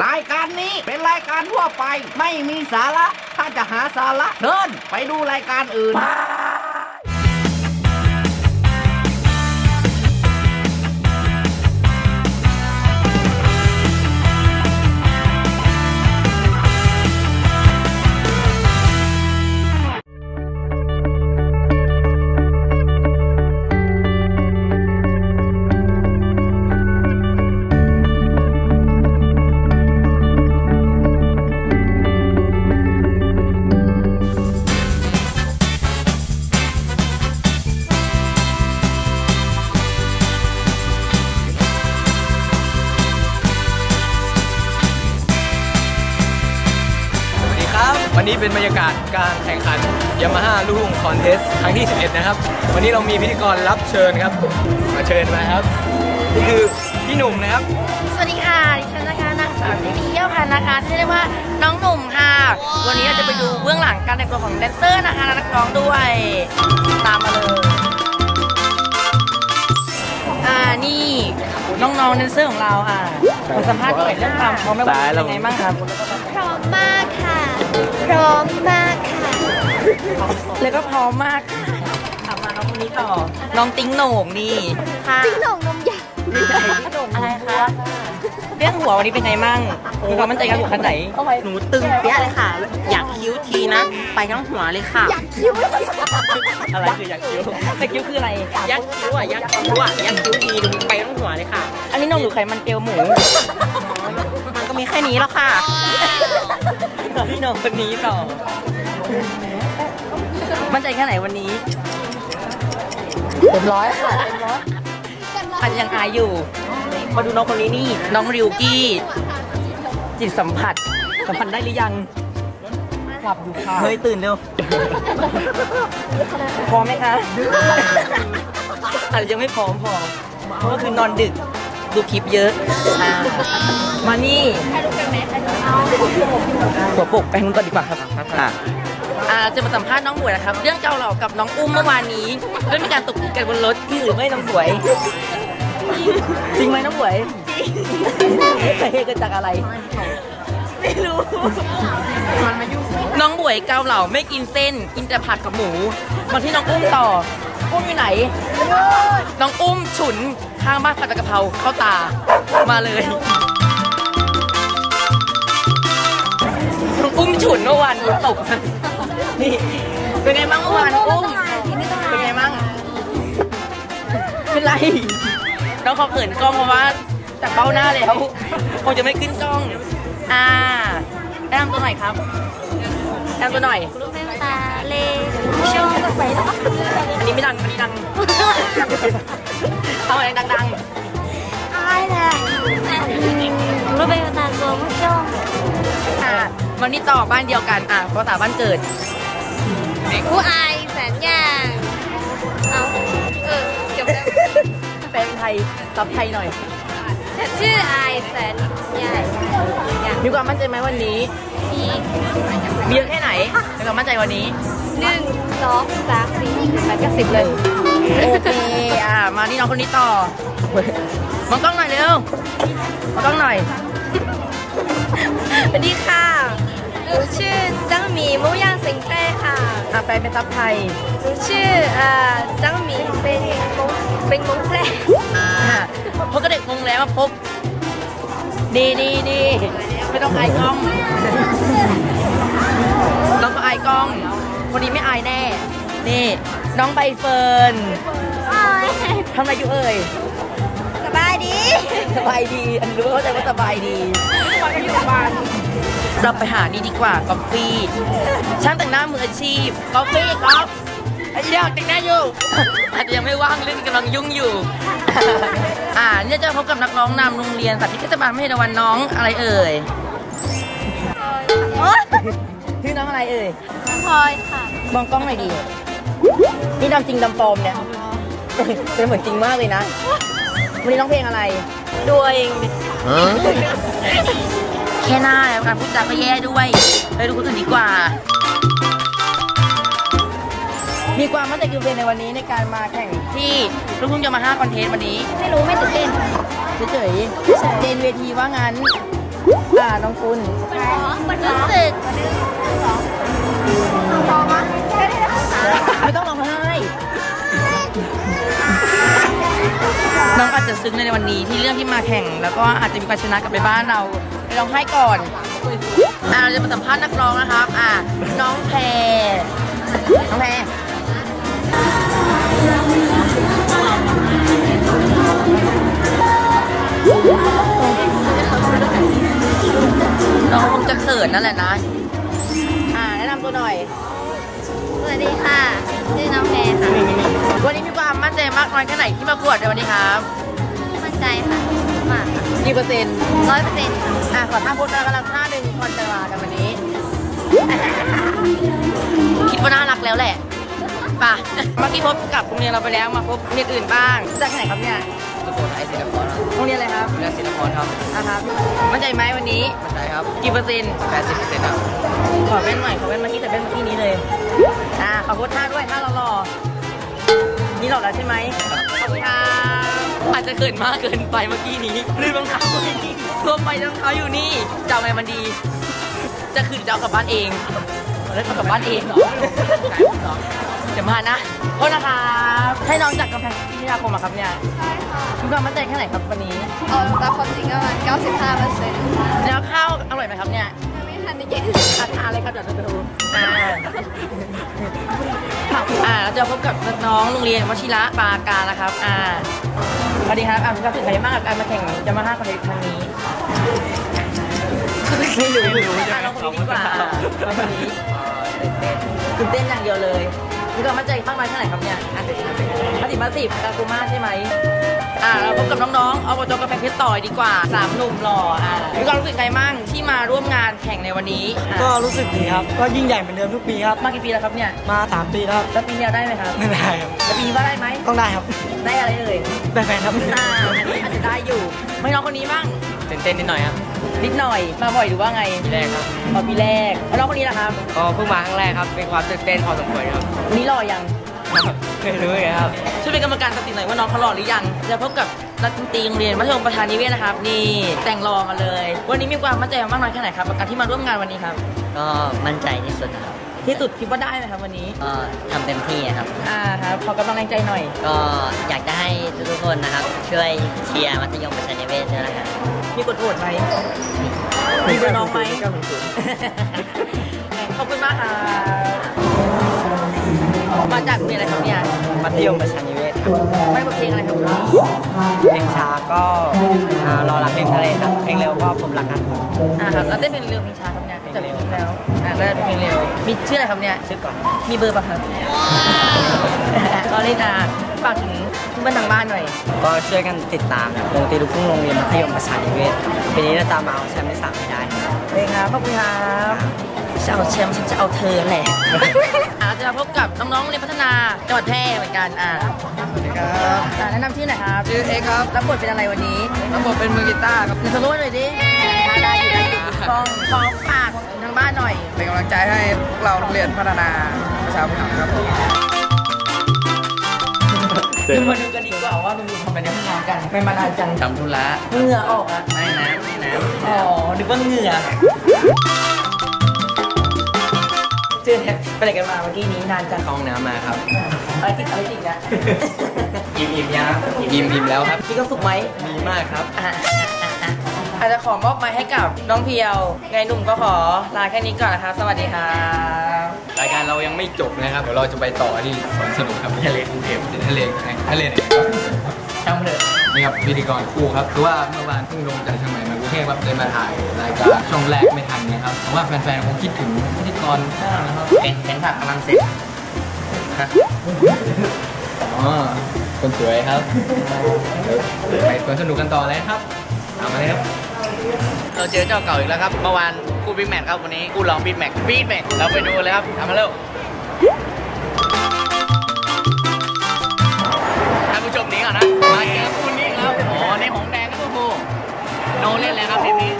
รายการนี้เป็นรายการทั่วไปไม่มีสาระ ถ้าจะหาสาระเชิญไปดูรายการอื่น นนี้เป็นบรรยากาศการแข่งขันยามาฮ่าลูกคอนเทสครั้งที่ 11 นะครับ วันนี้เรามีพิธีกรรับเชิญครับ มาเชิญมาครับ นี่คือพี่หนุ่มนะครับ สวัสดีค่ะดิฉันนะคะนางสาวที่มีเยี่ยวพันธ์นะคะที่เรียกว่าน้องหนุ่มค่ะ วันนี้เราจะไปดูเบื้องหลังการแต่งตัวของแดนเซอร์นะคะและนักร้องด้วย ตามมาเลยอ่านี่น้องๆแดนเซอร์ของเราอะมาสัมภาษณ์หน่อยเรื่องความพร้อมแม่วันนี้เป็นไงบ้างครับพร้อมมากค่ะ พร้อมมากค่ะ แล้วก็พร้อมมากถามมาน้องคนนี้ต่อ น้องติ้งโหน่งนี่ค่ะติ๊งหน่งนมใหญ่อะไรคะเรื่องหัววันนี้เป็นไงมั่งมีความมั่นใจกับหัวขั้นไหน หนูตึงเปี้ยเลยค่ะ อยากคิ้วทีนะ ไปทั้งหัวเลยค่ะ อยากคิ้ว อะไรคืออยากคิ้วตะกิ้วคืออะไร ยักคิ้วอะ ยักคิ้วอะ ยักคิ้วทีนึงไปทั้งหัวเลยค่ะ อันนี้นมหรือไขมันเกลียวหมู มันก็มีแค่นี้แล้วค่ะ พี่นมคนนี้ต่อ มั่นใจแค่ไหนวันนี้เต็มร้อยค่ะเต็มร้อยอันยังอายอยู่ มาดูน้องคนนี้นี่ น้องริวกี้ จิตสัมผัส สัมผัสได้หรือยัง หลับอยู่ค่ะ เฮ้ย ตื่นเร็ว พร้อมไหมคะ อาจจะยังไม่พร้อมพอ เพราะว่าคือนอนดึก ดูคลิปเยอะอ่ามานี่หั วปกไปทางนู้นก่อนดีกว่าครับอ่าอ่าจะมาสัมภาษณ์น้องบวยนะครับ เรื่องเกาเหล่ากับน้องอุ้มเมื่อวานนี้เรื่องมีการตกตีกันบนรถที่หรือไม่น้องบวย จริงไหมน้องบวยจริงสาเหตุเกิดจากอะไร ไม่รู้มัน้องบวยเกาเหล่าไม่กินเส้น กินแต่ผัดกับหมูมาที่น้องอุ้มต่ออุ้มอยู่ไหน น้องอุ้มฉุนข้างบ้านผัดกะเพราเข้าตามาเลย ฉุนเมื่อวานฝนตกนี่เป็นไงบ้างเมื่อวานอุ้มเป็นไงบ้างเป็นไรน้องเขาเขินกล้องเพราะว่าจากเบ้าหน้าแล้วคงจะไม่ขึ้นกล้อง อ่าแนะนำตัวหน่อยครับแนะนำตัวหน่อยตาเลชงไปอันนี้ไม่ดังอันนี้ดังเอาอะไรดังอายแหละรู้เป็นตาโซมชง ๆอ่าวันนี้ต่อบ้านเดียวกันอ่าภาษาบ้านเกิดผู้อายแสนอย่างเอาเออจบแล้วแปลเป็นไทยตับไทยหน่อยฉันชื่ออายแสนใหญ่ใหญ่มีความมั่นใจไหมวันนี้ มีมีเยอะแค่ไหนมีความมั่นใจวันนี้หนึ่งสองสามสี่แปดเก้าสิบเลยโอเคอ่ามาที่น้องคนนี้ต่อมองกล้องหน่อยเร็วมองกล้องหน่อย สวัสดีค่ะหนูชื่อจังหมีมุย่างสิงเต้ค่ะอ่าแปลเป็นซับไทยหนูชื่อเอ่อจังหมีเป็นมงเป็นมงแพร่อ่าพบกับเด็กงงแล้วมาพบ ดีดีดีไม่ต้องอายกล้องน้องก็อายกล้องวันนี้ไม่อายแน่ นี่ น้องใบเฟิร์นทำอะไรอยู่เอ่ยส บายดี สบายดีอันนี้รู้เข้าใจว่าสบายดีเราไปหานี่ดีกว่ากาแฟช่างแต่งหน้ามืออาชีพกาแฟกอฟไอ้เหี้ยแต่งหน้าอยู่ อาจจะยังไม่ว่างเรื่องกำลังยุ่งอยู่ อ่าเนี่ยจะพบกับนักร้องนำโรงเรียนสาธิตเทศบาลมหิดลวันน้องอะไรเอ่ยชื่อน้องอะไรเอ่ยพลอยค่ะ มองกล้องหน่อยดี นี่ดำจริงดำปลอมเนี่ย เป็นเหมือนจริงมากเลยนะ วันนี้ร้องเพลงอะไร ดูเองแค่หน้าแล้วการพูดจาก็แย่ด้วย ไปดูคนอื่นดีกว่า มีความมั่นใจกี่เปอร์เซ็นต์ในวันนี้ในการมาแข่งที่ลูกทุ่งยามาฮ่าคอนเทสต์วันนี้ไม่รู้ไม่ตื่นเต้นเฉยๆเจนเวทีว่างั้นอ่าน้องคุณรู้สึกไม่ต้องร้องไห้ น้องอาจจะซึ้งในวันนี้ที่เรื่องที่มาแข่ง แล้วก็อาจจะมีการชนะกลับไปบ้านเราไปร้องไห้ก่อนอ่าเราจะมาสัมภาษณ์นักร้องนะครับ อ่าน้องแพรน้องแพรน้องคงจะเขินนั่นแหละนะ อ่าแนะนำตัวหน่อย สวัสดีค่ะ ชื่อน้องแพรค่ะ วันนี้มีความมั่นใจมากน้อยแค่ไหนที่มาประกวดในวันนี้ครับ มั่นใจค่ะมากค่ะกี่เปอร์เซ็นต์ร้อยเปอร์เซ็นต์อะขอท่าพูดแล้วกำลังท่าหนึ่งก่อนจะมากันวันนี้ คิดว่าน่ารักแล้วแหละไป่ะเมื่อกี้พบกับโรงเรียนเราไปแล้วมาพบโรงเรียนอื่นบ้าง จากที่ไหนครับเนี่ยสุโขทัยศิลปากรครับโรงเรียนอะไรครับเรียนศิลปากรครับอะครับมั่นใจไหมวันนี้มั่นใจครับกี่เปอร์เซ็นต์80เปอร์เซ็นต์ครับขอเว้นหน่อยขอเว้นเมื่อกี้แต่เว้นเมื่อกี้นี้เลยอ่าขอพูดท่าด้วยท่าหล่อๆ นี่หล่อแล้วใช่ไหมขอบคุณครับอาจจะเกินมากเกินไปเมื่อกี้นี้ลืมรองเท้าไว้นี่รวมไปรองเท้าอยู่นี่จะเอาไงมันดี จะคืนจะเอากลับบ้านเองเอาแล้วเอากลับบ้านเองเหรอเดี๋ยวมานะโทษนะครับให้น้องจากกำแพงพิทยาคมอะครับเนี่ยมีความมั่นใจแค่ไหนครับวันนี้ เอาตามความจริงก็ประมาณ95เปอร์เซ็นต์แล้วข้าวอร่อยไหมครับเนี่ย ทันได้กินอาทานเลยครับเดี๋ยวจะดูอ่าอ่าเราจะพบกับน้องโรงเรียนวชิระปาการนะครับ อ่าสวัสดีครับอ่าคุณครับถึงใครมากกับการมาแข่งยามาฮ่าคนเทสครั้งนี้ไม่รู้ไม่รู้อะเราคนนี้ดีกว่าเราคนนี้ตื่นเต้นอย่างเดียวเลยมีความั่นใจมากน้อยแค่ไหนครับเนี่ยอะมาสิมาสิกากูมาใช่ไหม อ่าเราพบกับน้องๆอบจกำแพงเพชรต่อยดีกว่าสามหนุ่มหล่ออ่ามีความรู้สึกไงมั่งที่มาร่วมงานแข่งในวันนี้อะก็รู้สึกดีครับ ก็ยิ่งใหญ่เหมือนเดิมทุกปีครับ มากี่ปีแล้วครับเนี่ยมา 3 ปีแล้วครับแล้วปีนี้เอาได้ไหมครับไม่ได้ครับแล้วปีนี้ว่าได้ไหมต้องได้ครับได้อะไรเอ่ยได้แฟนครับอ่าอันนี้อาจจะได้อยู่ ไม่น้องคนนี้บ้างตื่นเต้นนิดหน่อยครับนิดหน่อยมาบ่อยหรือว่าไงปีแรกครับอ๋อปีแรกแล้วน้องคนนี้ล่ะครับก็เพิ่งมาครั้งแรกครับเป็นความตื่นเต้นพอสมควรครับวันนี้หล่อยัง ไม่รู้เลยครับ ช่วยเป็นกรรมการตัดสินหน่อยว่าน้องเขาหล่อหรือยัง จะพบกับนักดนตรีโรงเรียนมัธยมประธานนิเวศนะครับ นี่แต่งรอมาเลย วันนี้มีความมั่นใจมากน้อยแค่ไหนครับกับการที่มาร่วมงานวันนี้ครับ ก็มั่นใจที่สุดนะครับ ที่สุดคิดว่าได้ไหมครับวันนี้ ก็ทำเต็มที่ครับ อ่าครับขอกำลังแรงใจหน่อย ก็อยากจะให้ทุกๆคนนะครับ ช่วยเชียร์มัธยมประชานิเวศด้วยนะครับมีกดโหวตไหมมีเบอร์น้องไหมขอบคุณมากค่ะ มาจากโรงเรียนอะไรครับเนี่ยมัธยมประชานิเวศครับไม่บทเพลงอะไรครับวันนี้เพลงช้าก็อ่ารอรักเพลงทะเลครับเพลงเร็วก็ผมรักกันครับ อ่าครับแล้วเต้นเพลงเร็วเพลงช้าครับเนี่ยจากเพลงแล้วอ่าก็เป็นเพลงเร็วมีชื่ออะไรครับเนี่ยชื่อก่อนมีเบอร์ป่ะครับก็เล่นอะฝากถึงเพื่อนทางบ้านหน่อย ก็ช่วยกันติดตามวงตีลูกทุ่งโรงเรียนมัธยมประชานิเวศปีนี้เราตามมาเอาแชมป์ที่สามให้ได้ครับเลยครับขอบคุณครับจะเอาแชมป์ฉันจะเอาเธอแหละอ่าจะมาพบกับน้องๆเรียนพัฒนาจังหวัดแพร่เหมือนกันอ่าครับอ่าแนะนำชื่อหน่อยครับชื่อเอกครับรับบทเป็นอะไรวันนี้รับบทเป็นมือกีตาร์ครับในโซโล่หน่อยดิอ่าได้ อยู่ได้อยู่กองกองฝากของทางบ้านหน่อย เป็นกำลังใจให้พวกเราโรงเรียนพัฒนาประชาบุรีครับคือมาดูกันดีกว่าว่ามันมีทำอะไรในห้องน้ำกันไม่มานานจังทำธุระเหงื่อออกอะไม่น้ำไม่น้ำอ๋อนึกว่าเหงื่อเจอเนี่ยไปไหนกันมาเมื่อกี้นี้นานจังเข้าห้องน้ำมาครับอะไรติดอะไรติดนะอิ่มอิ่มยังอิ่มอิ่มแล้วครับมีความสุขไหมดีมากครับ อะอะอะอาจจะขอมอบไม้ให้กับน้องเพียว ไงหนุ่มก็ขอลาแค่นี้ก่อนนะครับ สวัสดีครับรายการเรายังไม่จบนะครับ เดี๋ยวเราจะไปต่อที่สวนสนุกครับที่ทะเลกรุงเทพทะเลไหนทะเลไหนครับช่างมันเถอะนี่ครับพิธีกรคู่ครับคือว่าเมื่อวานเพิ่งลงจากเชียงใหม่มากรุงเทพครับเลยมาถ่ายรายการช่วงแรกไม่ทันนะครับเพราะว่าแฟนๆคงคิดถึงพิธีกรมากนะครับเป็นเป็นผักกำลังเสร็จอ๋อคนสวยครับไปสวนสนุกกันต่อเลยครับตามมาเลยครับ เราเจอเจ้าเก่าอีกแล้วครับ เมื่อวานคู่บิ๊กแมทครับวันนี้คู่รองบิ๊กแมทบิ๊กแมทเราไปดูเลยครับทำมาเร็วท่านผู้ชมหนี้ก่อนนะมาเจอคู่นี้ครับอ๋อนี่หงแดงครับคู่โนเล่นแล้วครับทีมนี้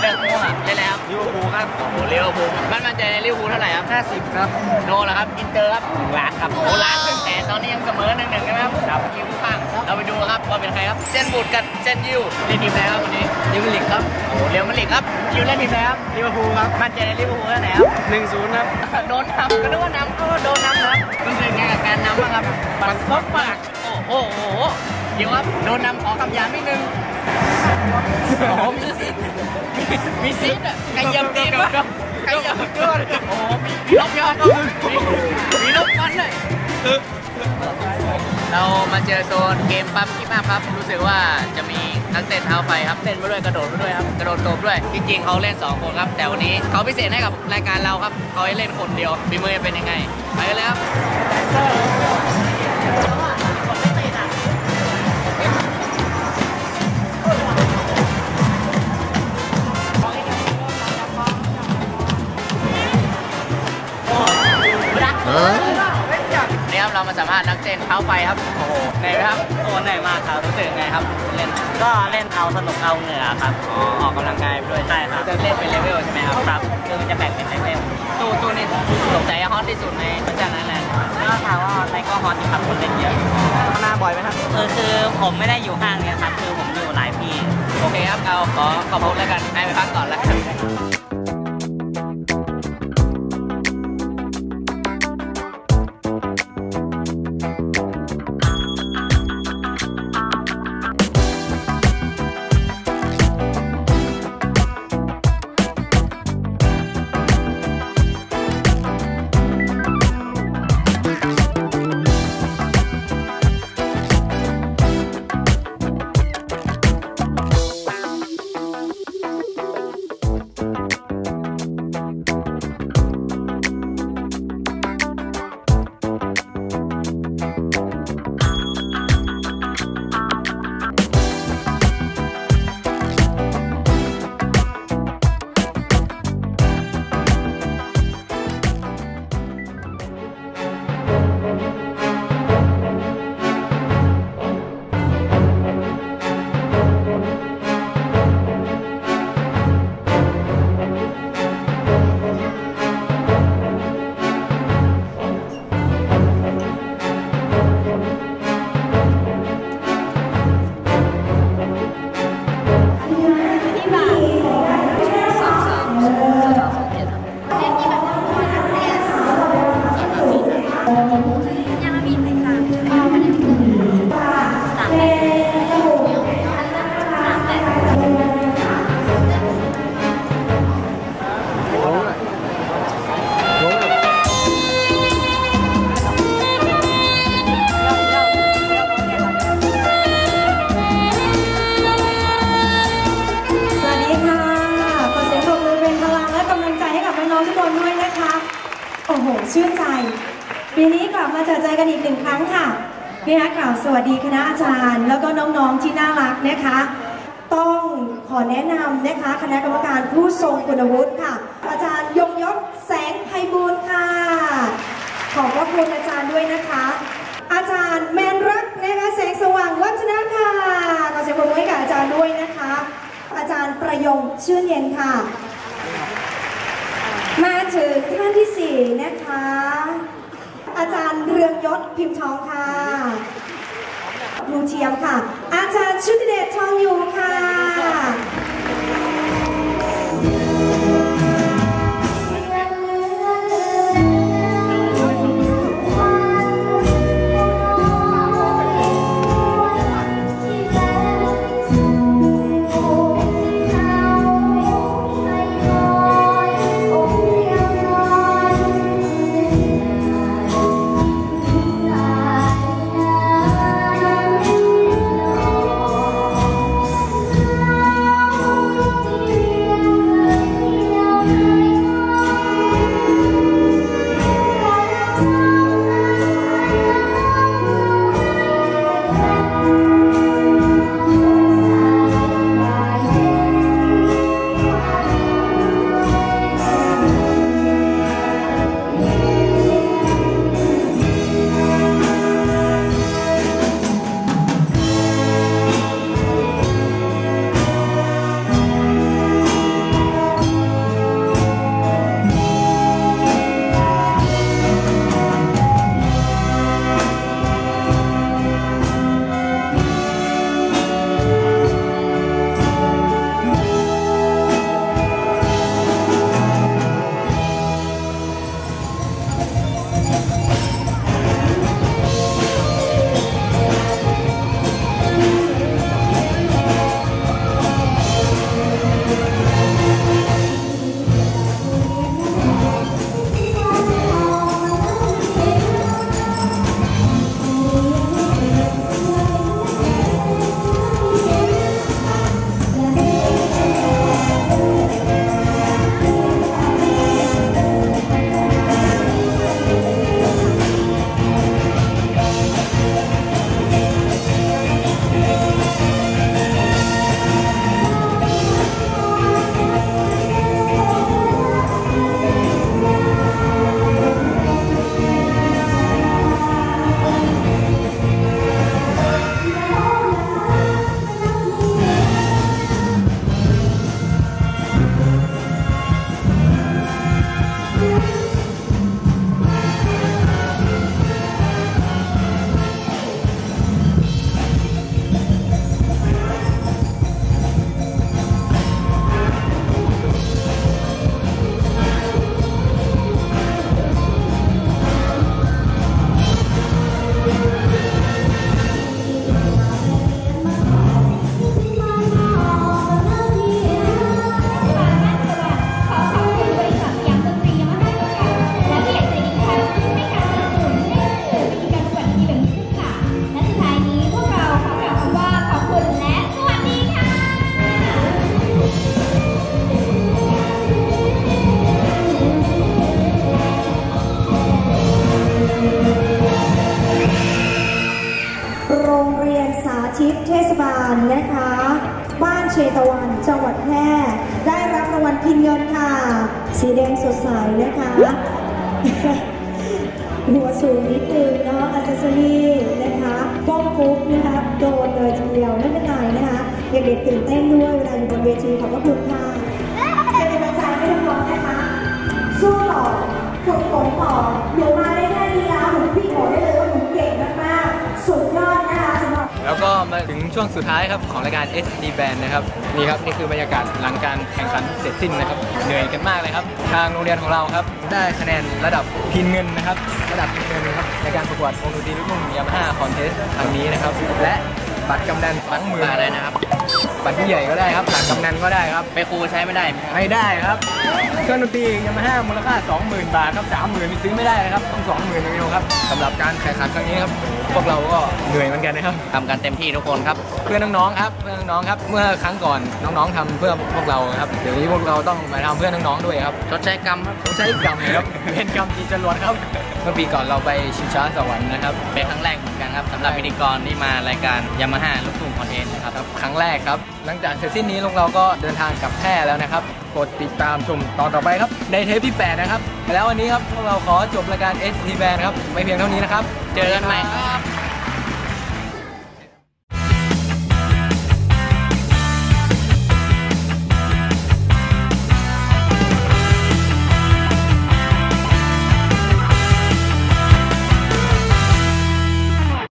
เลิกมั่วเล่นแล้วลิเวอร์พูลครับโอ้โหลิเวอร์พูลมันมั่นใจในลิเวอร์พูลเท่าไหร่ครับ50 ครับโนแล้วครับอินเตอร์ครับหนึ่งล้านครับโอ้ล้านหนึ่งแสนตอนนี้ยังเสมอหนึ่งหนึ่งนะครับครับทีมข้าง เราไปดูครับว่าเป็นใครครับเจนบูดกับเจนยิวเล่นทีมไหนครับวันนี้ลิเวอร์พูลครับโอ้เรอัลมาดริดครับยิวเล่นทีมไหนครับลิเวอร์พูลครับมั่นใจในลิเวอร์พูลแค่ไหนครับหนึ่งศูนย์ครับโดนนำก็นึกว่านำก็โดนนำครับรู้สึกไงกับการนำบ้างครับมันซบปากโอ้โหเดี๋ยวครับโดนนำขอคำหยาบนิดนึงโอ้โหมีสิทธิ์มีสิทธิ์อะใครเหยียบตีนวะใครเหยียบตีนโอ้โหมีลบยอดก็มีมีลบก้อนเลย เรามาเจอโซนเกมปั๊บที่มากครับ รู้สึกว่าจะมีนักเต้นเท้าไฟครับเต้นมาด้วยกระโดดมาด้วยครับกระโดดตบด้วยจริงๆเขาเล่น 2 คนครับ แต่วันนี้เขาพิเศษให้กับรายการเราครับเขาให้เล่นคนเดียวฝีมือเป็นยังไง ไปกันเลยครับนี่ครับ เรามาสัมภาษณ์นักเต้นเท้าไฟครับ โอ้โหเหนื่อยไหมครับโอ้เหนื่อยมากครับรู้สึกไงครับ เล่น ก็เล่นเอาสนุกเอาเหงื่อครับอ๋อออกกำลังกายไปด้วยใช่ครับจะเล่นเป็นเลเวลใช่ไหมครับ ครับ คือมันจะแบ่งเป็นเลเวลตู้ตู้นี่สงสัยฮอตที่สุดในพระจันทร์นั่นแหละก็ถามว่าในก็ฮอตอยู่ครับคนเล่นเยอะหน้าบ่อยไหมครับคือคือผมไม่ได้อยู่ห้างเนี้ยครับ คือผมอยู่หลายที่ โอเคครับ เอาขอขอบคุณแล้วกันให้ไปพักก่อนแล้วกัน นี่นะกล่าวสวัสดีคณะอาจารย์ แล้วก็น้องๆที่น่ารักนะคะ ต้องขอแนะนำนะคะ คณะกรรมการผู้ทรงคุณวุฒิค่ะ อาจารย์ยงยศแสงไพบูลค่ะ ขอบพระคุณอาจารย์ด้วยนะคะ อาจารย์แมนรักนะคะแสงสว่างวัฒนะค่ะขอเสียงปรบมือให้กับอาจารย์ด้วยนะคะ อาจารย์ประยงชื่นเย็นค่ะ มาถึงท่านที่สี่นะคะ อาจารย์เรืองยศพิมพ์ทองค่ะ รูเทียมค่ะ อาจารย์ชุติเดชทองอยู่ค่ะ โรงเรียนสาธิตเทศบาลนะคะ บ้านเชตวันจังหวัดแพร่ได้รับรางวัลพินเงินค่ะ สีแดงสดใสนะคะหัวสูงนิดนึงเนาะอัซเรี่นะคะก้มฟุ๊บนะคะโดนเลยทีเดียวไม่เป็นไรนะคะเด็กๆตื่นเต้นด้วยเวลาอยู่บนเวทีขอบคุณค่ะเป็นกำลัใจให้ทุกคนะคะสู้ต่อฝึกฝนต่อเดี๋ยวมาได้แค่นี้แล้วหนูพี่บอกได้เลยว่าหนูเก่งมากๆสุดยอด แล้วก็มาถึงช่วงสุดท้ายครับของรายการ SD Band นะครับนี่ครับนี่คือบรรยากาศหลังการแข่งขันเสร็จสิ้นนะครับเหนื่อยกันมากเลยครับ ทางโรงเรียนของเราครับได้คะแนนระดับพินเงินนะครับ ระดับพินเงินครับในการประกวดวงดนตรีลูกทุ่งยามาฮ่าคอนเทสครั้งนี้นะครับ และบัตรกำนันสองหมื่นอะไรนะครับ บัตรผู้ใหญ่ก็ได้ครับบัตรกำนันก็ได้ครับไปครูใช้ไม่ได้ไม่ได้ครับเครื่องดนตรียามาฮ่ามูลค่า 20,000 บาทครับ30,000นี่ซื้อไม่ได้นะครับต้อง 20,000อย่างเดียวครับสำหรับการแข่งขันครั้งนี้ครับ พวกเราก็เหนื่อยเหมือนกันนะครับทำกันเต็มที่ทุกคนครับ เพื่อนน้องๆครับเพื่อนน้องๆครับ เมื่อครั้งก่อนน้องๆทำเพื่อพวกเราครับเดี๋ยวนี้พวกเราต้องมาทำเพื่อน้องๆด้วยครับชดใช้กรรมครับต้องใช้กรรมครับเป็นกรรมจีจรวดครับเมื่อปีก่อนเราไปชิงช้าสวรรค์นะครับเป็นครั้งแรกเหมือนกันครับสำหรับพิธีกรที่มารายการยามาฮ่าลูกทุ่งคอนเทนต์นะครับครับครั้งแรกครับ หลังจากเสร็จสิ้นนี้พวกเราก็เดินทางกลับแพร่แล้วนะครับ กดติดตามชมตอนต่อไปครับ ในเทปที่ 8 นะครับ แล้ววันนี้ครับพวกเราขอจบรายการ S T Band ครับ ไม่เพียงเท่านี้นะครับ เจอกันใหม่ครับ